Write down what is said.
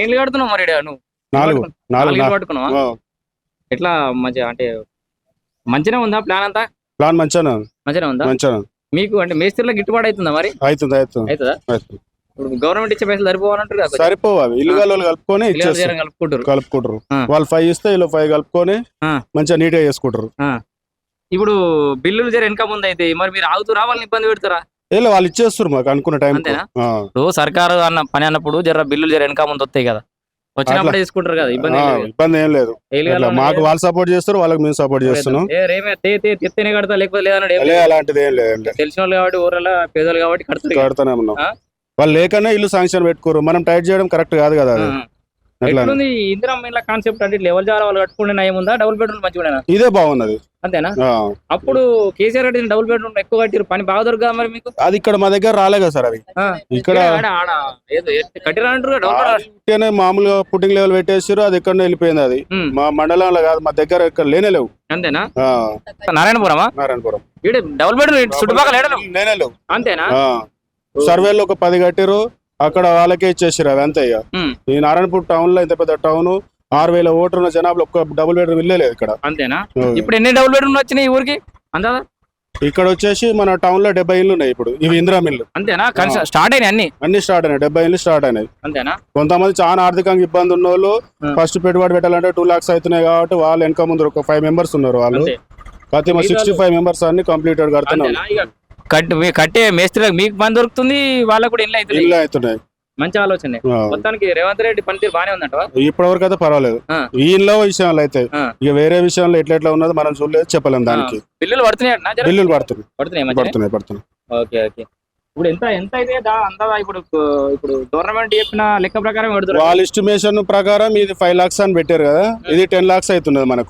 ఎన్ని ఇల్లు కడుతున్నావు మరి నువ్వు? నాలుగు. నాలుగు ఇల్లు పట్టుకున్నావా ఆ, ఎట్లా మంచిగా అంటే మంచిగా ఉందా ప్లాన్ అంతా? ప్లాన్ మంచిగా మంచిగా ఉందా? మంచిగా మీకు అంటే మేస్త్రిలో గిట్టుబాటు అవుతుందా మరి? అవుతుంది అవుతుంది. అవుతుందా. ఇప్పుడు గవర్నమెంట్ ఇచ్చే పైసలు సరిపోవాలంటారు. సరిపోవు అవి ఇల్లు వాళ్ళు కలుపుకొని కలుపుకుంటారు. కలుపుకుంటారు. వాళ్ళు ఫైవ్ ఇస్తే వీళ్ళు ఫైవ్ కలుపుకొని. మంచిగా నీట్గా చేసుకుంటారు ఇప్పుడు బిల్లులు జర వెనక ముందు అయితే మరి మీరు ఆగుతూ రావాలని ఇబ్బంది పెడతారా? వీళ్ళు వాళ్ళు ఇచ్చేస్తారు మాకు అనుకున్న టైం అంతేనా? ఇప్పుడు సర్కారు అన్న పని అన్నప్పుడు జర బిల్లులు జర వెనక ముందు వస్తాయి కదా వచ్చినప్పుడే తీసుకుంటారు కదా ఇబ్బంది ఏం లేదు కదా. ఇబ్బంది ఏం లేదు ఏలిగాలో మాకు వాళ్ళు సపోర్ట్ చేస్తారు వాళ్ళకి మేము సపోర్ట్ చేస్తున్నాం ఏ రేమే తే తే తెత్తేనే కడతా లేకపోతే లేదన్నాడు ఏం లేదు. అలాంటిది ఏం. తెలిసిన వాళ్ళు కాబట్టి ఊరలో పేదలు కాబట్టి కడతారు ఇక. కడుతూనే ఉన్నాం ఆ? వాళ్ళు లేకనే ఇల్లు శాంక్షన్ పెట్టుకోరు మనం టైట్ చేయడం కరెక్ట్ కాదు కదా అది ఆ. అట్లా ఎట్లుంది ఈ ఇందిరమ్మ ఇళ్ళ కాన్సెప్ట్ అంటే లెవెల్ జాల వాళ్ళు కట్టుకుంటే నయం ఉందా డబుల్ బెడ్రూమ్ మంచిగా ఇదే బాగున్నది అంతేనా. అప్పుడు కేసీఆర్ రెడ్డి డబుల్ బెడ్రూమ్ ఎక్కువ కట్టిరు పని బాగా దొరకదా మరి మీకు? అది ఇక్కడ మా దగ్గర రాలే కదా సార్ అది. ఇక్కడ మామూలుగా పుట్టింగ్ లెవెల్ పెట్టేసారు అది ఎక్కడ వెళ్ళిపోయింది అది. మా మండలంలో కాదు మా దగ్గర ఇక్కడ లేనే లేవు. అంతేనా? నారాయణపురమా? నారాయణపురం. ఈడ డబుల్ బెడ్రూమ్ చుట్టుపక్కల లేనే లేవు. అంతేనా. సర్వేలో ఒక పది కట్టిరు అక్కడ వాళ్ళకే ఇచ్చేసారు అవి అంతే ఇక. ఈ నారాయణపూర్ టౌన్లో ఇంత పెద్ద టౌన్ ఆరు వేల ఓటర్ ఉన్న జనాభా ఒక్క డబుల్ బెడ్రూమ్ ఇల్లే లేదు ఇక్కడ. అంతేనా. ఇప్పుడు ఎన్ని డబుల్ బెడ్రూమ్ వచ్చినాయి ఈ ఊరికి? అందా ఇక్కడ వచ్చేసి మన టౌన్లో డెబ్బై ఇల్లు ఉన్నాయి ఇప్పుడు. ఇవి ఇందిరా మిల్లు. అంతేనా? స్టార్ట్ అయినాయి అన్ని? అన్ని స్టార్ట్ అయినాయి. డెబ్బై ఇల్లు స్టార్ట్ అయినాయి. అంతేనా? కొంతమంది చాలా ఆర్థికంగా ఇబ్బంది ఉన్న వాళ్ళు. ఫస్ట్ పెట్టుబడి పెట్టాలంటే టూ లాక్స్ అవుతున్నాయి కాబట్టి వాళ్ళు వెనక ముందు ఒక ఫైవ్ మెంబర్స్ ఉన్నారు వాళ్ళు. ప్రతి మిగతా సిక్స్టీ ఫైవ్ మెంబర్స్ అన్ని కంప్లీటెడ్ కడుతున్నాం. కట్టి మీ- మేస్త్రికి మీకు పని దొరుకుతుంది వాళ్ళకు కూడా ఇల్లు ఇల్లు అవుతున్నాయి. మంచి ఆలోచన. మొత్తానికి రేవంత్ రెడ్డి పనితీరు బానే ఉందంట ఇప్పటి వరకు అయితే పర్వాలేదు ఇంట్లో విషయాలు అయితే. ఇక వేరే విషయంలో ఎట్లా ఎట్లా ఉన్నది మనం చూడలేదు చెప్పలేం దానికి. బిల్లులు పడుతున్నాయి? బిల్లులు పడుతున్నాయి. పడుతున్నాయి పడుతున్నాయి ఓకే ఓకే. ఇప్పుడు ఎంత ఎంత అయితే దా- అందా ఇప్పుడు ఇప్పుడు గవర్నమెంట్ చెప్పిన లెక్క ప్రకారం వాళ్ళ ఎస్టిమేషన్ ప్రకారం ఇది ఫైవ్ లాక్స్ అని పెట్టారు కదా. ఇది టెన్ లాక్స్ అవుతున్నది మనకు.